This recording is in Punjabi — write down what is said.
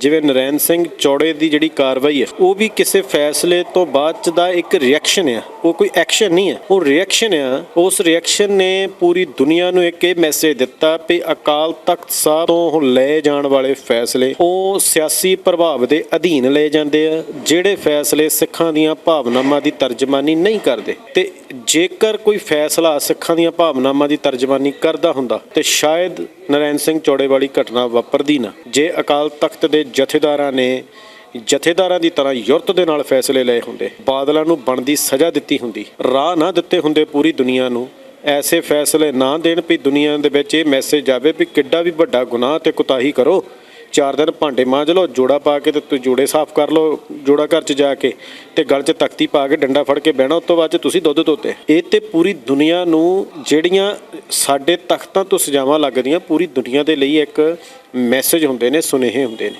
ਜਿਵੇਂ ਨਰੈਣ ਸਿੰਘ ਚੌੜੇ ਦੀ ਜਿਹੜੀ ਕਾਰਵਾਈ ਹੈ, ਉਹ ਵੀ ਕਿਸੇ ਫੈਸਲੇ ਤੋਂ ਬਾਅਦ ਚ ਦਾ ਇੱਕ ਰਿਐਕਸ਼ਨ ਆ। ਉਹ ਕੋਈ ਐਕਸ਼ਨ ਨਹੀਂ ਹੈ। ਉਹ ਰਿਐਕਸ਼ਨ ਆ। ਉਸ ਰਿਐਕਸ਼ਨ ਨੇ ਪੂਰੀ ਦੁਨੀਆ ਨੂੰ ਇੱਕ ਇਹ ਮੈਸੇਜ ਦਿੱਤਾ ਕਿ ਅਕਾਲ ਤਖਤ ਸਾਹਿਬ ਤੋਂ ਲਏ ਜਾਣ ਵਾਲੇ ਫੈਸਲੇ, ਉਹ ਸਿਆਸੀ ਪ੍ਰਭਾਵ ਦੇ ਅਧੀਨ ਲਏ ਜਾਂਦੇ ਆ, ਜਿਹੜੇ ਫੈਸਲੇ ਸਿੱਖਾਂ ਦੀਆਂ ਭਾਵਨਾਵਾਂ ਦੀ ਤਰਜਮਾਨੀ ਨਹੀਂ ਕਰਦੇ। ਤੇ ਜੇਕਰ ਕੋਈ ਫੈਸਲਾ ਸਿੱਖਾਂ ਦੀਆਂ ਭਾਵਨਾਵਾਂ ਦੀ ਤਰਜਮਾਨੀ ਕਰਦਾ ਹੁੰਦਾ, ਤੇ ਸ਼ਾਇਦ ਨਰੈਣ ਸਿੰਘ ਚੌੜੇ ਵਾਲੀ ਘਟਨਾ ਵਾਪਰਦੀ ਨਾ। ਜੇ ਅਕਾਲ ਤਖਤ ਦੇ ਜਥੇਦਾਰਾਂ ਨੇ ਜਥੇਦਾਰਾਂ ਦੀ ਤਰ੍ਹਾਂ ਯੁਰਤ ਦੇ ਨਾਲ ਫੈਸਲੇ ਲਏ ਹੁੰਦੇ, ਬਾਦਲਾਂ ਨੂੰ ਬਣਦੀ ਸਜ਼ਾ ਦਿੱਤੀ ਹੁੰਦੀ, ਰਾਹ ਨਾ ਦਿੱਤੇ ਹੁੰਦੇ ਪੂਰੀ ਦੁਨੀਆ ਨੂੰ, ਐਸੇ ਫੈਸਲੇ ਨਾ ਦੇਣ ਵੀ ਦੁਨੀਆ ਦੇ ਵਿੱਚ ਇਹ ਮੈਸੇਜ ਆਵੇ ਵੀ ਕਿੱਡਾ ਵੀ ਵੱਡਾ ਗੁਨਾਹ ਤੇ ਕੁਤਾਹੀ ਕਰੋ ਚਾਰ ਦਿਨ ਭਾਂਡੇ ਮਾਂਜ ਲਓ, ਜੋੜਾ ਪਾ ਕੇ ਤੇ ਤੁਸੀਂ ਜੋੜੇ ਸਾਫ਼ ਕਰ ਲਓ, ਜੋੜਾ ਘਰ 'ਚ ਜਾ ਕੇ ਤੇ ਗਲ 'ਚ ਤਖਤੀ ਪਾ ਕੇ ਡੰਡਾ ਫੜ ਕੇ ਬਹਿਣਾ, ਉਸ ਤੋਂ ਬਾਅਦ 'ਚ ਤੁਸੀਂ ਦੁੱਧ ਧੋਤੇ। ਇਹ ਤੇ ਪੂਰੀ ਦੁਨੀਆ ਨੂੰ ਜਿਹੜੀਆਂ ਸਾਡੇ ਤਖਤਾਂ ਤੋਂ ਸਜ਼ਾਵਾਂ ਲੱਗਦੀਆਂ, ਪੂਰੀ ਦੁਨੀਆ ਦੇ ਲਈ ਇੱਕ ਮੈਸੇਜ ਹੁੰਦੇ ਨੇ, ਸੁਨੇਹੇ ਹੁੰਦੇ ਨੇ।